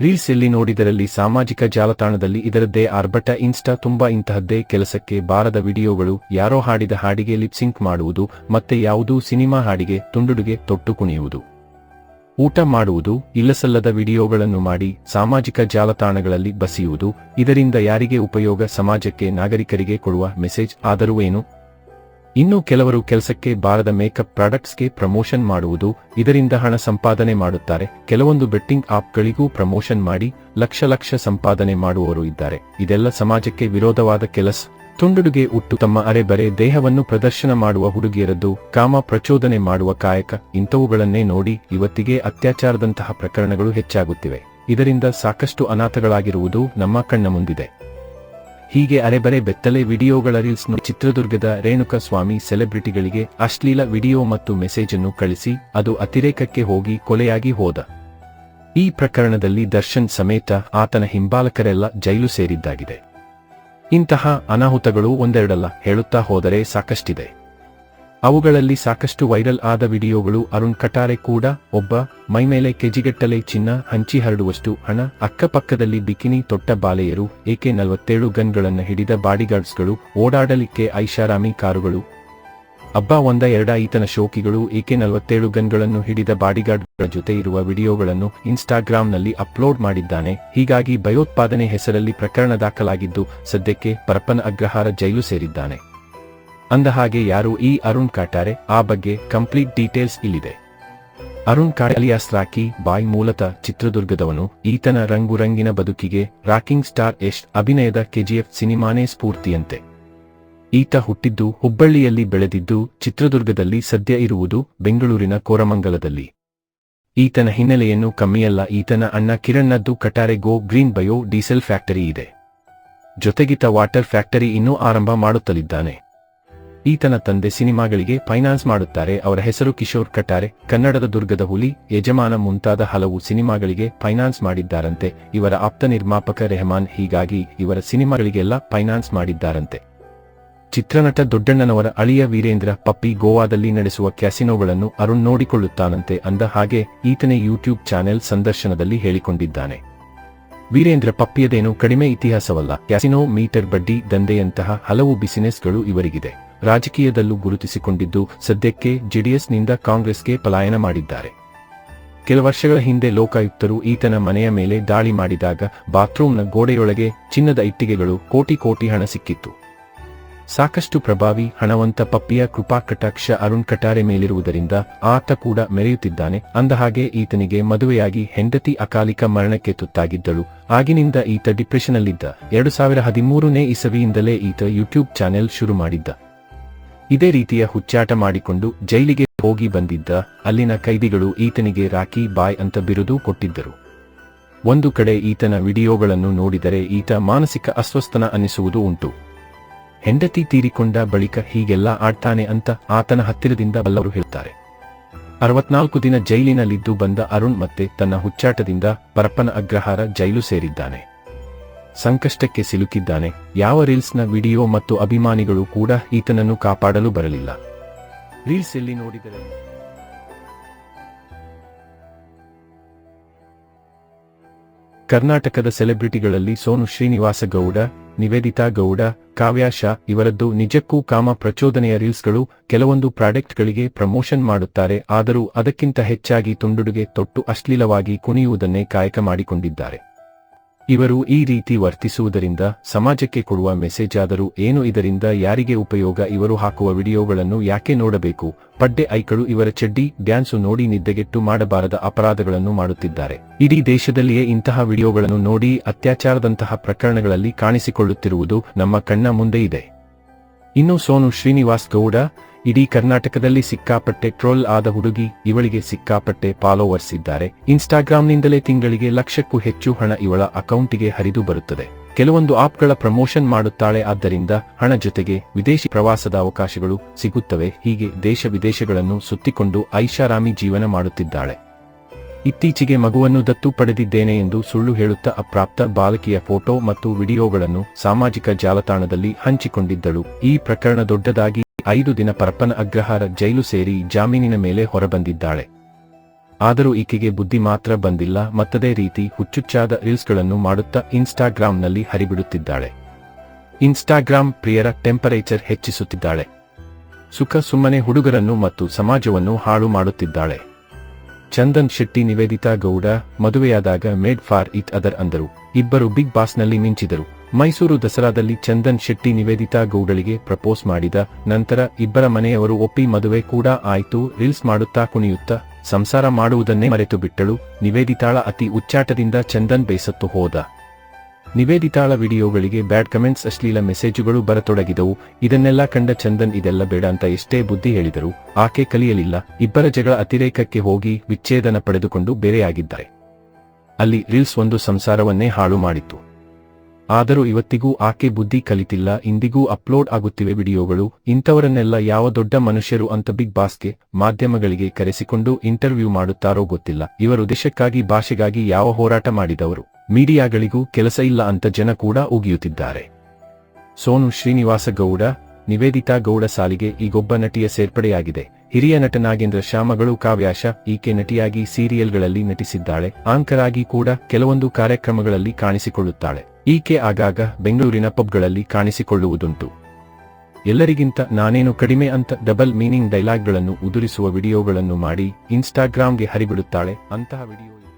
Reels ಎಲ್ಲಿ ನೋಡಿದರಲ್ಲಿ ಸಾಮಾಜಿಕ ಜಾಲತಾಣದಲ್ಲಿ ಇದರದ್ದೇ ಆರ್ಭಟ, ಇನ್ಸ್ಟಾ ತುಂಬಾ ಇಂತಹದ್ದೇ ಕೆಲಸಕ್ಕೆ ಬಾರದ ವಿಡಿಯೋಗಳು, ಯಾರೋ ಹಾಡಿದ ಹಾಡಿಗೆ ಲಿಪ್ಸಿಂಕ್ ಮಾಡುವುದು, ಮತ್ತೆ ಯಾವುದೂ ಸಿನಿಮಾ ಹಾಡಿಗೆ, ತುಂಡುಡುಗೆ, ತೊಟ್ಟು ಕುಣಿಯುವುದು. ಊಟ ಮಾಡುವುದು, ಇಲ್ಲಸಲ್ಲದ ವಿಡಿಯೋಗಳನ್ನು ಮಾಡಿ ಸಾಮಾಜಿಕ ಜಾಲತಾಣಗಳಲ್ಲಿ ಬಸಿಯುವುದು, ಇದರಿಂದ ಯಾರಿಗೆ ಉಪಯೋಗ, ಸಮಾಜಕ್ಕೆ ನಾಗರಿಕರಿಗೆ ಕೊಡುವ ಮೆಸೇಜ್, ಆದರೂ ಏನು? ಇನ್ನು ಕೆಲವರು ಕೆಲಸಕ್ಕೆ ಬಾರದ ಮೇಕಪ್ ಪ್ರಾಡಕ್ಟ್ಸ್ಗೆ ಪ್ರಮೋಷನ್ ಮಾಡುವುದು, ಇದರಿಂದ ಹಣ ಸಂಪಾದನೆ ಮಾಡುತ್ತಾರೆ. ಕೆಲವೊಂದು ಬೆಟ್ಟಿಂಗ್ ಆಪ್ಗಳಿಗೂ ಪ್ರಮೋಷನ್ ಮಾಡಿ ಲಕ್ಷ ಲಕ್ಷ ಸಂಪಾದನೆ ಮಾಡುವವರು ಇದ್ದಾರೆ. ಇದೆಲ್ಲ ಸಮಾಜಕ್ಕೆ ವಿರೋಧವಾದ ಕೆಲಸ. ತುಂಡುಡುಗೆ ಉಟ್ಟು ತಮ್ಮ ಅರೆಬರೆ ದೇಹವನ್ನು ಪ್ರದರ್ಶನ ಮಾಡುವ ಹುಡುಗಿಯರದ್ದು, ಕಾಮ ಪ್ರಚೋದನೆ ಮಾಡುವ ಕಾಯಕ, ಇಂಥವುಗಳನ್ನೇ ನೋಡಿ ಇವತ್ತಿಗೆ ಅತ್ಯಾಚಾರದಂತಹ ಪ್ರಕರಣಗಳು ಹೆಚ್ಚಾಗುತ್ತಿವೆ. ಇದರಿಂದ ಸಾಕಷ್ಟು ಅನಾಥಗಳಾಗಿರುವುದು ನಮ್ಮ ಕಣ್ಣ ಮುಂದಿದೆ. ಹೀಗೆ ಅರೆಬರೆ ಬೆತ್ತಲೆ ವಿಡಿಯೋಗಳ ರೀಲ್ಸ್ ಚಿತ್ರದುರ್ಗದ ರೇಣುಕ ಸ್ವಾಮಿ ಸೆಲೆಬ್ರಿಟಿಗಳಿಗೆ ಅಶ್ಲೀಲ ವಿಡಿಯೋ ಮತ್ತು ಮೆಸೇಜ್ ಅನ್ನು ಕಳಿಸಿ, ಅದು ಅತಿರೇಕಕ್ಕೆ ಹೋಗಿ ಕೊಲೆಯಾಗಿ ಹೋದ. ಈ ಪ್ರಕರಣದಲ್ಲಿ ದರ್ಶನ್ ಸಮೇತ ಆತನ ಹಿಂಬಾಲಕರೆಲ್ಲ ಜೈಲು ಸೇರಿದ್ದಾಗಿದೆ. ಇಂತಹ ಅನಾಹುತಗಳು ಒಂದೆರಡಲ್ಲ, ಹೇಳುತ್ತಾ ಹೋದರೆ ಸಾಕಷ್ಟಿದೆ. ಅವುಗಳಲ್ಲಿ ಸಾಕಷ್ಟು ವೈರಲ್ ಆದ ವಿಡಿಯೋಗಳು ಅರುಣ್ ಕಟಾರೆ ಕೂಡ ಒಬ್ಬ ಮೈಮೇಲೆ ಕೆಜಿಗಟ್ಟಲೆ ಚಿನ್ನ ಹಂಚಿ ಹರಡುವಷ್ಟು ಹಣ ಅಕ್ಕಪಕ್ಕದಲ್ಲಿ ಬಿಕಿನಿ ತೊಟ್ಟ ಬಾಲೆಯರು ಎಕೆ ನಲವತ್ತೇಳು ಗನ್ಗಳನ್ನು ಹಿಡಿದ ಬಾಡಿಗಾರ್ಡ್ಸ್ಗಳು ಓಡಾಡಲಿಕ್ಕೆ ಐಷಾರಾಮಿ ಕಾರುಗಳು. ಅಬ್ಬ ಒಂದ ಎರಡ ಈತನ ಶೋಕಿಗಳು ಎಕೆ ನಲವತ್ತೇಳು ಗನ್ಗಳನ್ನು ಹಿಡಿದ ಬಾಡಿಗಾರ್ಡ್ಗಳ ಜೊತೆ ಇರುವ ವಿಡಿಯೋಗಳನ್ನು ಇನ್ಸ್ಟಾಗ್ರಾಂನಲ್ಲಿ ಅಪ್ಲೋಡ್ ಮಾಡಿದ್ದಾನೆ. ಹೀಗಾಗಿ ಭಯೋತ್ಪಾದನೆ ಹೆಸರಲ್ಲಿ ಪ್ರಕರಣ ದಾಖಲಾಗಿದ್ದು ಸದ್ಯಕ್ಕೆ ಪರಪ್ಪನ ಅಗ್ರಹಾರ ಜೈಲು ಸೇರಿದ್ದಾನೆ. ಅಂದ ಹಾಗೆ ಯಾರು ಈ ಅರುಣ್ ಕಾಟಾರೆ ಆ ಬಗ್ಗೆ ಕಂಪ್ಲೀಟ್ ಡೀಟೇಲ್ಸ್ ಇಲ್ಲಿದೆ. ಅರುಣ್ ಕಾಟ್ ಅಲಿಯಾಸ್ ರಾಕಿ ಬಾಯ್ ಮೂಲತಃ ಚಿತ್ರದುರ್ಗದವನು, ಈತನ ರಂಗುರಂಗಿನ ಬದುಕಿಗೆ ರಾಕಿಂಗ್ ಸ್ಟಾರ್ ಯಶ್ ಅಭಿನಯದ ಕೆಜಿಎಫ್ ಸಿನಿಮಾನೇ ಸ್ಫೂರ್ತಿಯಂತೆ. ಈತ ಹುಟ್ಟಿದ್ದು ಹುಬ್ಬಳ್ಳಿಯಲ್ಲಿ ಬೆಳೆದಿದ್ದು ಚಿತ್ರದುರ್ಗದಲ್ಲಿ ಸದ್ಯ ಇರುವುದು ಬೆಂಗಳೂರಿನ ಕೋರಮಂಗಲದಲ್ಲಿ. ಈತನ ಹಿನ್ನೆಲೆಯನ್ನು ಕಮ್ಮಿಯಲ್ಲ, ಈತನ ಅಣ್ಣ ಕಿರಣ್ನದ್ದು Katare go green bio diesel factory ಇದೆ. ಜೊತೆಗಿತ ವಾಟರ್ ಫ್ಯಾಕ್ಟರಿ ಇನ್ನೂ ಆರಂಭ ಮಾಡುತ್ತಲಿದ್ದಾನೆ. ಈತನ ತಂದೆ ಸಿನಿಮಾಗಳಿಗೆ ಫೈನಾನ್ಸ್ ಮಾಡುತ್ತಾರೆ. ಅವರ ಹೆಸರು ಕಿಶೋರ್ ಕಟ್ಟಾರೆ. ಕನ್ನಡದ ದುರ್ಗದ ಹುಲಿ ಯಜಮಾನ ಮುಂತಾದ ಹಲವು ಸಿನಿಮಾಗಳಿಗೆ ಫೈನಾನ್ಸ್ ಮಾಡಿದ್ದಾರಂತೆ. ಇವರ ಆಪ್ತ ನಿರ್ಮಾಪಕ ರೆಹಮಾನ್ ಹೀಗಾಗಿ ಇವರ ಸಿನಿಮಾಗಳಿಗೆಲ್ಲ ಫೈನಾನ್ಸ್ ಮಾಡಿದ್ದಾರಂತೆ. ಚಿತ್ರನಟ ದೊಡ್ಡಣ್ಣನವರ ಅಳಿಯ ವೀರೇಂದ್ರ ಪಪ್ಪಿ ಗೋವಾದಲ್ಲಿ ನಡೆಸುವ ಕ್ಯಾಸಿನೋಗಳನ್ನು ಅರುಣ್ ನೋಡಿಕೊಳ್ಳುತ್ತಾನಂತೆ ಅಂದ ಹಾಗೆ ಈತನೇ ಯೂಟ್ಯೂಬ್ ಚಾನೆಲ್ ಸಂದರ್ಶನದಲ್ಲಿ ಹೇಳಿಕೊಂಡಿದ್ದಾನೆ. ವೀರೇಂದ್ರ ಪಪ್ಪಿಯದೇನು ಕಡಿಮೆ ಇತಿಹಾಸವಲ್ಲ. ಕ್ಯಾಸಿನೋ, ಮೀಟರ್, ಬಡ್ಡಿ, ದಂಧೆಯಂತಹ ಹಲವು ಬಿಸಿನೆಸ್ಗಳು ಇವರಿಗಿದೆ. ರಾಜಕೀಯದಲ್ಲೂ ಗುರುತಿಸಿಕೊಂಡಿದ್ದು ಸದ್ಯಕ್ಕೆ ಜೆಡಿಎಸ್ನಿಂದ ಕಾಂಗ್ರೆಸ್ಗೆ ಪಲಾಯನ ಮಾಡಿದ್ದಾರೆ. ಕೆಲ ವರ್ಷಗಳ ಹಿಂದೆ ಲೋಕಾಯುಕ್ತರು ಈತನ ಮನೆಯ ಮೇಲೆ ದಾಳಿ ಮಾಡಿದಾಗ ಬಾತ್ರೂಮ್ನ ಗೋಡೆಯೊಳಗೆ ಚಿನ್ನದ ಇಟ್ಟಿಗೆಗಳು ಕೋಟಿ ಕೋಟಿ ಹಣ ಸಿಕ್ಕಿತ್ತು. ಸಾಕಷ್ಟು ಪ್ರಭಾವಿ, ಹಣವಂತ ಪಪ್ಪಿಯ ಕೃಪಾ ಕಟಾಕ್ಷ ಅರುಣ್ ಕಟಾರೆ ಮೇಲಿರುವುದರಿಂದ ಆತ ಕೂಡ ಮೆರೆಯುತ್ತಿದ್ದಾನೆ. ಅಂದಹಾಗೆ ಈತನಿಗೆ ಮದುವೆಯಾಗಿ ಹೆಂಡತಿ ಅಕಾಲಿಕ ಮರಣಕ್ಕೆ ತುತ್ತಾಗಿದ್ದಳು. ಆಗಿನಿಂದ ಈತ ಡಿಪ್ರೆಷನ್ನಲ್ಲಿದ್ದ. ಎರಡು ಸಾವಿರ ಹದಿಮೂರನೇ ಇಸವಿಯಿಂದಲೇ ಈತ ಯೂಟ್ಯೂಬ್ ಚಾನೆಲ್ ಶುರು ಮಾಡಿದ್ದ. ಇದೇ ರೀತಿಯ ಹುಚ್ಚಾಟ ಮಾಡಿಕೊಂಡು ಜೈಲಿಗೆ ಹೋಗಿ ಬಂದಿದ್ದ ಅಲ್ಲಿನ ಕೈದಿಗಳು ಈತನಿಗೆ ರಾಕಿ ಬಾಯ್ ಅಂತ ಬಿರುದು ಕೊಟ್ಟಿದ್ದರು. ಒಂದು ಕಡೆ ಈತನ ವಿಡಿಯೋಗಳನ್ನು ನೋಡಿದರೆ ಈತ ಮಾನಸಿಕ ಅಸ್ವಸ್ಥನ ಅನ್ನಿಸುವುದು ಉಂಟು. ಹೆಂಡತಿ ತೀರಿಕೊಂಡ ಬಳಿಕ ಹೀಗೆಲ್ಲ ಆಡ್ತಾನೆ ಅಂತ ಆತನ ಹತ್ತಿರದಿಂದ ಬಲ್ಲವರು ಹೇಳ್ತಾರೆ. ಅರವತ್ನಾಲ್ಕು ದಿನ ಜೈಲಿನಲ್ಲಿದ್ದು ಬಂದ ಅರುಣ್ ಮತ್ತೆ ತನ್ನ ಹುಚ್ಚಾಟದಿಂದ ಪರಪ್ಪನ ಅಗ್ರಹಾರ ಜೈಲು ಸೇರಿದ್ದಾನೆ. ಸಂಕಷ್ಟಕ್ಕೆ ಸಿಲುಕಿದ್ದಾನೆ. ಯಾವ ರೀಲ್ಸ್ನ ವಿಡಿಯೋ ಮತ್ತು ಅಭಿಮಾನಿಗಳು ಕೂಡ ಈತನನ್ನು ಕಾಪಾಡಲು ಬರಲಿಲ್ಲ. ರೀಲ್ಸ್ ಎಲ್ಲಿ ನೋಡಿದರೆ? ಕರ್ನಾಟಕದ ಸೆಲೆಬ್ರಿಟಿಗಳಲ್ಲಿ ಸೋನು ಶ್ರೀನಿವಾಸ ಗೌಡ ನಿವೇದಿತಾ ಗೌಡ, ಕಾವ್ಯಾ ಶಾ ಇವರದ್ದು ನಿಜಕ್ಕೂ ಕಾಮ ಪ್ರಚೋದನೆಯ ರೀಲ್ಸ್ಗಳು ಕೆಲವೊಂದು ಪ್ರಾಡಕ್ಟ್ಗಳಿಗೆ ಪ್ರಮೋಷನ್ ಮಾಡುತ್ತಾರೆ. ಆದರೂ ಅದಕ್ಕಿಂತ ಹೆಚ್ಚಾಗಿ ತುಂಡುಡುಗೆ ತೊಟ್ಟು ಅಶ್ಲೀಲವಾಗಿ ಕುಣಿಯುವುದನ್ನೇ ಕಾಯಕ ಮಾಡಿಕೊಂಡಿದ್ದಾರೆ. ಇವರು ಈ ರೀತಿ ವರ್ತಿಸುವುದರಿಂದ ಸಮಾಜಕ್ಕೆ ಕೊಡುವ ಮೆಸೇಜ್ ಆದರೂ ಏನು ಇದರಿಂದ ಯಾರಿಗೆ ಉಪಯೋಗ ಇವರು ಹಾಕುವ ವಿಡಿಯೋಗಳನ್ನು ಯಾಕೆ ನೋಡಬೇಕು? ಪಡ್ಡೆ ಐಕಳು ಇವರ ಚಡ್ಡಿ, ಡ್ಯಾನ್ಸು ನೋಡಿ ನಿದ್ದೆಗೆಟ್ಟು ಮಾಡಬಾರದ ಅಪರಾಧಗಳನ್ನು ಮಾಡುತ್ತಿದ್ದಾರೆ. ಇಡೀ ದೇಶದಲ್ಲಿಯೇ ಇಂತಹ ವಿಡಿಯೋಗಳನ್ನು ನೋಡಿ ಅತ್ಯಾಚಾರದಂತಹ ಪ್ರಕರಣಗಳಲ್ಲಿ ಕಾಣಿಸಿಕೊಳ್ಳುತ್ತಿರುವುದು ನಮ್ಮ ಕಣ್ಣ ಮುಂದೆ ಇದೆ. ಇನ್ನು ಸೋನು ಶ್ರೀನಿವಾಸ್ ಗೌಡ, ಇಡೀ ಕರ್ನಾಟಕದಲ್ಲಿ ಸಿಕ್ಕಾಪಟ್ಟೆ ಟ್ರೋಲ್ ಆದ ಹುಡುಗಿ ಇವಳಿಗೆ ಸಿಕ್ಕಾಪಟ್ಟೆ ಫಾಲೋವರ್ಸ್ ಇದ್ದಾರೆ. ಇನ್ಸ್ಟಾಗ್ರಾಂನಿಂದಲೇ ತಿಂಗಳಿಗೆ ಲಕ್ಷಕ್ಕೂ ಹೆಚ್ಚು ಹಣ ಇವಳ ಅಕೌಂಟಿಗೆ ಹರಿದು ಬರುತ್ತದೆ. ಕೆಲವೊಂದು ಆಪ್ಗಳ ಪ್ರಮೋಷನ್ ಮಾಡುತ್ತಾಳೆ, ಆದ್ದರಿಂದ ಹಣ ಜೊತೆಗೆ ವಿದೇಶಿ ಪ್ರವಾಸದ ಅವಕಾಶಗಳು ಸಿಗುತ್ತವೆ. ಹೀಗೆ ದೇಶ ವಿದೇಶಗಳನ್ನು ಸುತ್ತಿಕೊಂಡು ಐಷಾರಾಮಿ ಜೀವನ ಮಾಡುತ್ತಿದ್ದಾಳೆ. ಇತ್ತೀಚೆಗೆ ಮಗುವನ್ನು ದತ್ತು ಪಡೆದಿದ್ದೇನೆ ಎಂದು ಸುಳ್ಳು ಹೇಳುತ್ತಾ ಅಪ್ರಾಪ್ತ ಬಾಲಕಿಯ ಫೋಟೋ ಮತ್ತು ವಿಡಿಯೋಗಳನ್ನು ಸಾಮಾಜಿಕ ಜಾಲತಾಣದಲ್ಲಿ ಹಂಚಿಕೊಂಡಿದ್ದಳು. ಈ ಪ್ರಕರಣ ದೊಡ್ಡದಾಗಿ ಐದು ದಿನ ಪರಪ್ಪನ ಅಗ್ರಹಾರ ಜೈಲು ಸೇರಿ ಜಾಮೀನಿನ ಮೇಲೆ ಹೊರಬಂದಿದ್ದಾಳೆ. ಆದರೂ ಈಕೆಗೆ ಬುದ್ಧಿ ಮಾತ್ರ ಬಂದಿಲ್ಲ, ಮತ್ತದೇ ರೀತಿ ಹುಚ್ಚುಚ್ಚಾದ ರೀಲ್ಸ್ಗಳನ್ನು ಮಾಡುತ್ತಾ ಇನ್ಸ್ಟಾಗ್ರಾಂನಲ್ಲಿ ಹರಿಬಿಡುತ್ತಿದ್ದಾಳೆ. Instagram ಪ್ರಿಯರ temperature ಹೆಚ್ಚಿಸುತ್ತಿದ್ದಾಳೆ. ಸುಖ ಸುಮ್ಮನೆ ಹುಡುಗರನ್ನು ಮತ್ತು ಸಮಾಜವನ್ನು ಹಾಳು ಮಾಡುತ್ತಿದ್ದಾಳೆ. ಚಂದನ್ ಶೆಟ್ಟಿ ನಿವೇದಿತಾ ಗೌಡ, ಮದುವೆಯಾದಾಗ ಮೇಡ್ ಫಾರ್ ಇಟ್ ಅದರ್ ಅಂದರು. ಇಬ್ಬರು ಬಿಗ್ ಬಾಸ್ನಲ್ಲಿ ಮಿಂಚಿದರು. ಮೈಸೂರು ದಸರಾದಲ್ಲಿ ಚಂದನ್ ಶೆಟ್ಟಿ ನಿವೇದಿತಾ ಗೌಡಳಿಗೆ ಪ್ರಪೋಸ್ ಮಾಡಿದ ನಂತರ ಇಬ್ಬರ ಮನೆಯವರು ಒಪ್ಪಿ ಮದುವೆ ಕೂಡ ಆಯ್ತು, ರೀಲ್ಸ್ ಮಾಡುತ್ತಾ ಕುಣಿಯುತ್ತಾ ಸಂಸಾರ ಮಾಡುವುದನ್ನೇ ಮರೆತು ಬಿಟ್ಟಳು ನಿವೇದಿತಾಳ ಅತಿ ಉಚ್ಚಾಟದಿಂದ ಚಂದನ್ ಬೇಸತ್ತು ಹೋದ. ನಿವೇದಿತಾಳ ವಿಡಿಯೋಗಳಿಗೆ ಬ್ಯಾಡ್ ಕಮೆಂಟ್ಸ್, ಅಶ್ಲೀಲ ಮೆಸೇಜುಗಳು ಬರತೊಡಗಿದವು. ಇದನ್ನೆಲ್ಲ ಕಂಡ ಚಂದನ್, ಇದೆಲ್ಲ ಬೇಡ ಅಂತ ಎಷ್ಟೇ ಬುದ್ಧಿ ಹೇಳಿದರು ಆಕೆ ಕಲಿಯಲಿಲ್ಲ. ಇಬ್ಬರ ಜಗಳ ಅತಿರೇಕಕ್ಕೆ ಹೋಗಿ ವಿಚ್ಛೇದನ ಪಡೆದುಕೊಂಡು ಬೇರೆಯಾಗಿದ್ದಾರೆ. ಅಲ್ಲಿ ರೀಲ್ಸ್ ಒಂದು ಸಂಸಾರವನ್ನೇ ಹಾಳು ಮಾಡಿತ್ತು. ಆದರೂ ಇವತ್ತಿಗೂ ಆಕೆ ಬುದ್ಧಿ ಕಲಿತಿಲ್ಲ, ಇಂದಿಗೂ ಅಪ್ಲೋಡ್ ಆಗುತ್ತಿವೆ ವಿಡಿಯೋಗಳು, ಇಂಥವರನ್ನೆಲ್ಲ ಯಾವ ದೊಡ್ಡ ಮನುಷ್ಯರು ಅಂತ ಬಿಗ್ ಬಾಸ್ಗೆ, ಮಾಧ್ಯಮಗಳಿಗೆ ಕರೆಸಿಕೊಂಡು ಇಂಟರ್ವ್ಯೂ ಮಾಡುತ್ತಾರೋ ಗೊತ್ತಿಲ್ಲ. ಇವರು ದೇಶಕ್ಕಾಗಿ, ಭಾಷೆಗಾಗಿ ಯಾವ ಹೋರಾಟ ಮಾಡಿದವರು. ಮೀಡಿಯಾಗಳಿಗೂ ಕೆಲಸ ಇಲ್ಲ ಅಂತ ಜನ ಕೂಡ ಉಗಿಯುತ್ತಿದ್ದಾರೆ. ಸೋನು ಶ್ರೀನಿವಾಸ ಗೌಡ, ನಿವೇದಿತಾ ಗೌಡ ಸಾಲಿಗೆ ಈಗೊಬ್ಬ ನಟಿಯ ಸೇರ್ಪಡೆಯಾಗಿದೆ. ಹಿರಿಯ ನಟ ನಾಗೇಂದ್ರ ಶ್ಯಾಮಗಳು ಕಾವ್ಯಾಶ, ಈಕೆ ನಟಿಯಾಗಿ ಸೀರಿಯಲ್ಗಳಲ್ಲಿ ನಟಿಸಿದ್ದಾಳೆ. ಆಂಕರ್ ಆಗಿ ಕೂಡ ಕೆಲವೊಂದು ಕಾರ್ಯಕ್ರಮಗಳಲ್ಲಿ ಕಾಣಿಸಿಕೊಳ್ಳುತ್ತಾಳೆ. ಈಕೆ ಆಗಾಗ ಬೆಂಗಳೂರಿನ ಪಬ್ಗಳಲ್ಲಿ ಕಾಣಿಸಿಕೊಳ್ಳುವುದುಂಟು. ಎಲ್ಲರಿಗಿಂತ ನಾನೇನು ಕಡಿಮೆ ಅಂತ ಡಬಲ್ ಮೀನಿಂಗ್ ಡೈಲಾಗ್ಗಳನ್ನು ಉದುರಿಸುವ ವಿಡಿಯೋಗಳನ್ನು ಮಾಡಿ ಇನ್ಸ್ಟಾಗ್ರಾಮ್ಗೆ ಹರಿಬಿಡುತ್ತಾಳೆ ಅಂತಹ ವಿಡಿಯೋ